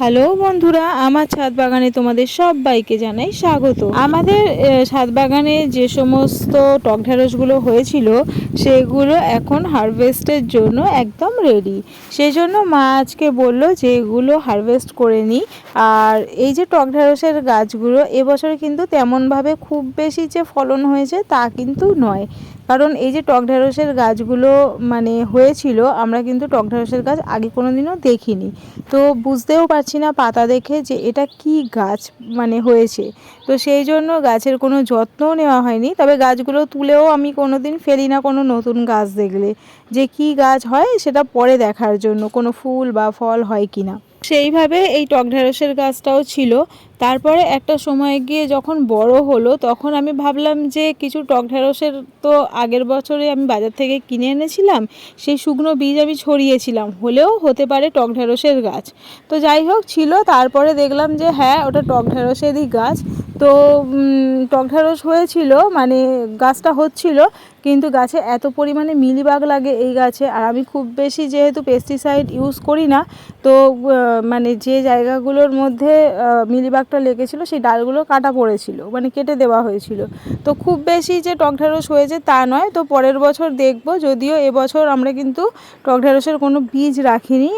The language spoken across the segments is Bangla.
হ্যালো বন্ধুরা, আমার ছাদ বাগানে তোমাদের সবাইকে জানাই স্বাগত। আমাদের ছাদ বাগানে যে সমস্ত টক ঢ্যাঁড়সগুলো হয়েছিল, সেগুলো এখন হারভেস্টের জন্য একদম রেডি সেই জন্য মা আজকে বলল যে এগুলো হারভেস্ট করে নিই আর এই যে টক ঢ্যাঁড়সের গাছগুলো, এবছরে কিন্তু তেমনভাবে খুব বেশি যে ফলন হয়েছে তা কিন্তু নয়। কারণ এই যে টক ঢ্যাঁড়সের গাছগুলো মানে হয়েছিল, আমরা কিন্তু টক ঢ্যাঁড়সের গাছ আগে কোনো দিনও দেখিনি। তো বুঝতেও পারছি না পাতা দেখে যে এটা কি গাছ মানে হয়েছে। তো সেই জন্য গাছের কোনো যত্নও নেওয়া হয়নি। তবে গাছগুলো তুলেও আমি কোনো দিন ফেলি না কোনো নতুন গাছ দেখলে। যে কি গাছ হয় সেটা পরে দেখার জন্য কোনো ফুল বা ফল হয় কি না সেইভাবে এই টক ঢ্যাঁড়সের গাছটাও ছিল। তারপরে একটা সময় গিয়ে যখন বড় হলো, তখন আমি ভাবলাম যে কিছু টক ঢ্যাঁড়সের তো আগের বছরে আমি বাজার থেকে কিনে এনেছিলাম, সেই শুকনো বীজ আমি ছড়িয়েছিলাম। হলেও হতে পারে টক ঢ্যাঁড়সের গাছ। তো যাই হোক, ছিল। তারপরে দেখলাম যে হ্যাঁ ওটা টক ঢ্যাঁড়সেরই গাছ। তো টক ঢ্যাঁড়স হয়েছিল মানে গাছটা হচ্ছিল। কিন্তু গাছে এত পরিমাণে মিলিবাগ লাগে এই গাছে। আর আমি খুব বেশি যেহেতু পেস্টিসাইড ইউজ করি না, তো মানে যে জায়গাগুলোর মধ্যে মিলিবাগটা লেগেছিলো সেই ডালগুলো কাটা পড়েছিল মানে কেটে দেওয়া হয়েছিল। তো খুব বেশি যে টক ঢ্যাঁড়স হয়েছে তা নয়, তো পরের বছর দেখব। যদিও এবছর আমরা কিন্তু টক ঢ্যাঁড়সের কোনো বীজ রাখিনি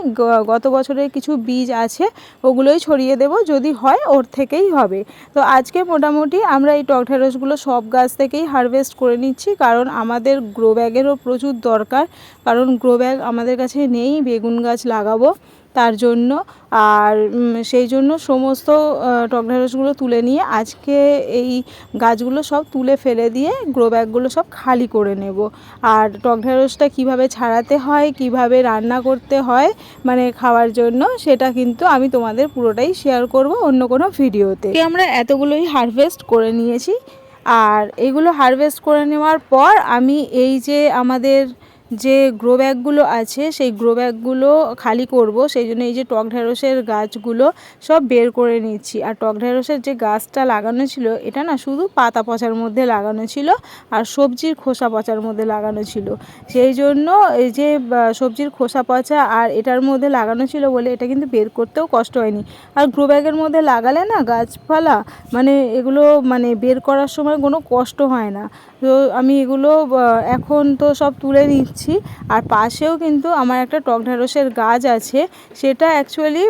গত বছরের কিছু বীজ আছে, ওগুলোই ছড়িয়ে দেব, যদি হয় ওর থেকেই হবে। তো আজকে মোটামুটি আমরা এই টক ঢ্যাঁড়সগুলো সব গাছ থেকেই হারভেস্ট করে নিচ্ছি, কারণ আমাদের গ্রো ব্যাগেরও প্রচুর দরকার, কারণ গ্রো ব্যাগ আমাদের কাছে নেই, বেগুন গাছ লাগাবো তার জন্য। আর সেই জন্য সমস্ত টক ঢ্যাঁড়সগুলো তুলে নিয়ে আজকে এই গাছগুলো সব তুলে ফেলে দিয়ে গ্রো ব্যাগগুলো সব খালি করে নেব। আর টক ঢ্যাঁড়সটা কীভাবে ছাড়াতে হয়, কীভাবে রান্না করতে হয় মানে খাওয়ার জন্য সেটা কিন্তু আমি তোমাদের পুরোটাই শেয়ার করব অন্য কোনো ভিডিওতে। আমরা এতগুলোই হারভেস্ট করে নিয়েছি। আর এগুলো হারভেস্ট করে নেওয়ার পর আমি এই যে আমাদের যে গ্রো ব্যাগগুলো আছে, সেই গ্রো ব্যাগগুলো খালি করব। সেই জন্য এই যে টক ঢ্যাঁড়সের গাছগুলো সব বের করে নিচ্ছি। আর টক ঢ্যাঁড়সের যে গাছটা লাগানো ছিল, এটা না শুধু পাতা পচার মধ্যে লাগানো ছিল আর সবজির খোসা পচার মধ্যে লাগানো ছিল। সেই জন্য এই যে সবজির খোসা পচা আর এটার মধ্যে লাগানো ছিল বলে এটা কিন্তু বের করতেও কষ্ট হয়নি। আর গ্রো ব্যাগের মধ্যে লাগালে না গাছপালা মানে এগুলো মানে বের করার সময় কোনো কষ্ট হয় না। তো আমি এগুলো এখন তো সব তুলে নিচ্ছি। আর পাশেও কিন্তু আমার একটা টক ঢ্যাঁড়সের গাছ আছে। সেটা অ্যাকচুয়ালি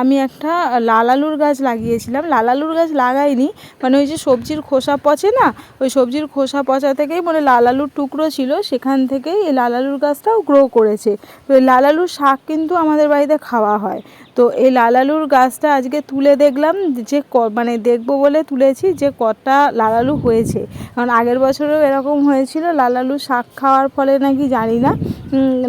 আমি একটা লাল আলুর গাছ লাগিয়েছিলাম। লাল আলুর গাছ লাগাইনি। মানে ওই যে সবজির খোসা পচে না? ওই সবজির খোসা পচা থেকেই মানে লাল আলুর টুকরো ছিল। সেখান থেকেই এই লাল আলুর গাছটাও গ্রো করেছে। তো এই লাল আলুর শাক কিন্তু আমাদের বাড়িতে খাওয়া হয়। তো এই লাল আলুর গাছটা আজকে তুলে দেখলাম, যে মানে দেখব বলে তুলেছি যে কটা লাল আলু হয়েছে। কারণ আগের বছরেও এরকম হয়েছিল লাল আলু শাক খাওয়ার ফলে নাকি জানি না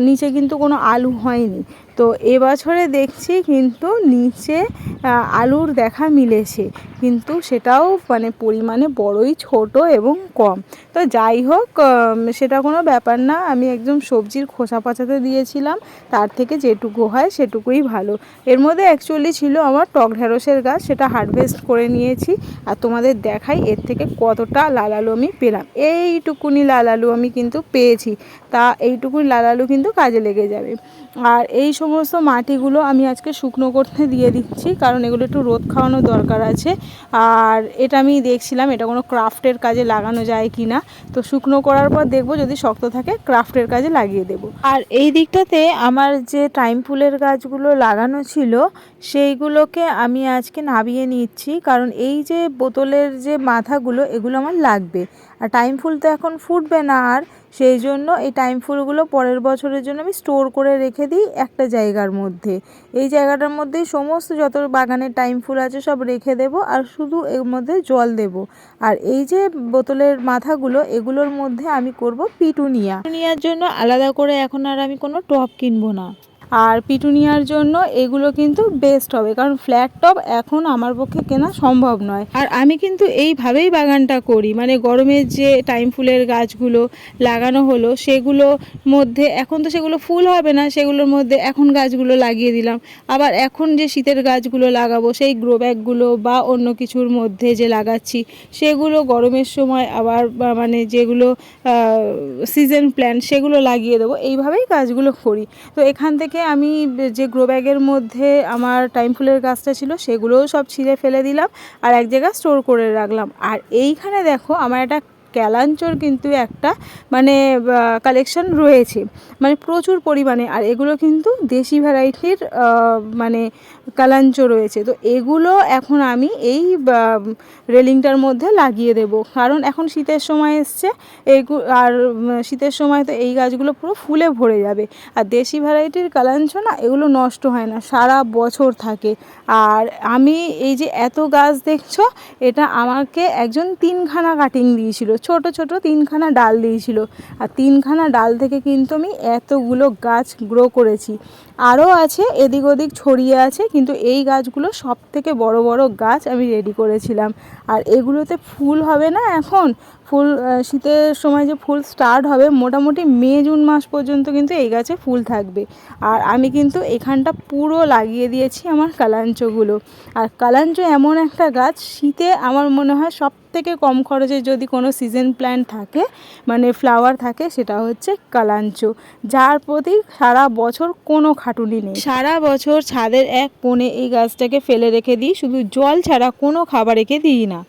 নিচে কিন্তু কোনো আলু হয়নি। তো এবছরে দেখছি কিন্তু নিচে আলুর দেখা মিলেছে। কিন্তু সেটাও মানে পরিমাণে বড়ই ছোট এবং কম। তো যাই হোক সেটা কোনো ব্যাপার না। আমি একদম সবজির খোসা পচাতে দিয়েছিলাম। তার থেকে যেটুকু হয় সেটুকুই ভালো। এর মধ্যে অ্যাকচুয়ালি ছিল আমার টক ঢ্যাঁড়সের গাছ। সেটা হারভেস্ট করে নিয়েছি। আর তোমাদের দেখাই এর থেকে কতটা লাল আলু আমি পেলাম। এইটুকুনি লাল আলু আমি কিন্তু পেয়েছি। তা এইটুকুনি লাল আলু কিন্তু কাজে লেগে যাবে। আর এই সমস্ত মাটিগুলো আমি আজকে শুকনো করতে দিয়ে দিচ্ছি, কারণ এগুলো একটু রোদ খাওয়ানোর দরকার আছে। আর এটা আমি দেখছিলাম, এটা কোনো ক্রাফটের কাজে লাগানো যায় কি না তো শুকনো করার পর দেখব, যদি শক্ত থাকে ক্রাফটের কাজে লাগিয়ে দেবো। আর এই দিকটাতে আমার যে টাইম ফুলের গাছগুলো লাগানো ছিল, সেইগুলোকে আমি আজকে নাবিয়ে নিচ্ছি, কারণ এই যে বোতলের যে মাথাগুলো, এগুলো আমার লাগবে। আর টাইম ফুল তো এখন ফুটবে না, আর সেই জন্য এই টাইম ফুলগুলো পরের বছরের জন্য আমি স্টোর করে রেখে দিই একটা জায়গার মধ্যে। এই জায়গাটার মধ্যেই সমস্ত যত বাগানের টাইম ফুল আছে সব রেখে দেব আর শুধু এর মধ্যে জল দেব। আর এই যে বোতলের মাথাগুলো, এগুলোর মধ্যে আমি করব পিটুনিয়া। পিটুনিয়ার জন্য আলাদা করে এখন আর আমি কোনো টপ কিনবো না। আর পিটুনিয়ার জন্য এগুলো কিন্তু বেস্ট হবে, কারণ ফ্ল্যাট টব এখন আমার পক্ষে কেনা সম্ভব নয়। আর আমি কিন্তু এইভাবেই বাগানটা করি মানে গরমের যে টাইম ফুলের গাছগুলো লাগানো হলো, সেগুলো মধ্যে, এখন তো সেগুলো ফুল হবে না, সেগুলোর মধ্যে এখন গাছগুলো লাগিয়ে দিলাম। আবার এখন যে শীতের গাছগুলো লাগাবো, সেই গ্রো ব্যাগগুলো বা অন্য কিছুর মধ্যে যে লাগাচ্ছি, সেগুলো গরমের সময় আবার মানে যেগুলো সিজন প্ল্যান্ট সেগুলো লাগিয়ে দেবো। এইভাবেই গাছগুলো করি। তো এখান থেকে থেকে আমি যে গ্রো ব্যাগের মধ্যে আমার টাইম ফুলের গাছটা ছিল, সেগুলোও সব ছিঁড়ে ফেলে দিলাম আর এক জায়গায় স্টোর করে রাখলাম। আর এইখানে দেখো, আমার একটা ক্যালাঞ্চোর কিন্তু একটা মানে কালেকশন রয়েছে। মানে প্রচুর পরিমাণে, আর এগুলো কিন্তু দেশি ভ্যারাইটির মানে কালাঞ্চো রয়েছে। তো এগুলো এখন আমি এই রেলিংটার মধ্যে লাগিয়ে দেব। কারণ এখন শীতের সময় এসছে এইগু আর শীতের সময় তো এই গাছগুলো পুরো ফুলে ভরে যাবে। আর দেশি ভ্যারাইটির কালাঞ্চো না, এগুলো নষ্ট হয় না, সারা বছর থাকে। আর আমি এই যে এত গাছ দেখছ, এটা আমাকে একজন তিনখানা কাটিং দিয়েছিল। ছোট ছোট তিনখানা ডাল দিয়েছিল। আর তিনখানা ডাল থেকে কিন্তু আমি এতগুলো গাছ গ্রো করেছি। আরও আছে, এদিক ওদিক ছড়িয়ে আছে, কিন্তু এই গাছগুলো সব থেকে বড় বড় গাছ আমি রেডি করেছিলাম। আর এগুলোতে ফুল হবে না এখন? ফুল শীতের সময় যে ফুল স্টার্ট হবে, মোটামুটি মে, জুন মাস পর্যন্ত কিন্তু এই গাছে ফুল থাকবে। আর আমি কিন্তু এখানটা পুরো লাগিয়ে দিয়েছি আমার কালাঞ্চগুলো। আর কালাঞ্চো এমন একটা গাছ, শীতে আমার মনে হয় সব থেকে কম খরচে যদি কোনো সিজন প্ল্যান্ট থাকে মানে ফ্লাওয়ার থাকে, সেটা হচ্ছে কালাঞ্চ। যার প্রতি সারা বছর কোনো খাটুনি নেই। সারা বছর ছাদের এক কোণে এই গাছটাকে ফেলে রেখে দিই, শুধু জল ছাড়া কোনো খাবার রেখে দিই না।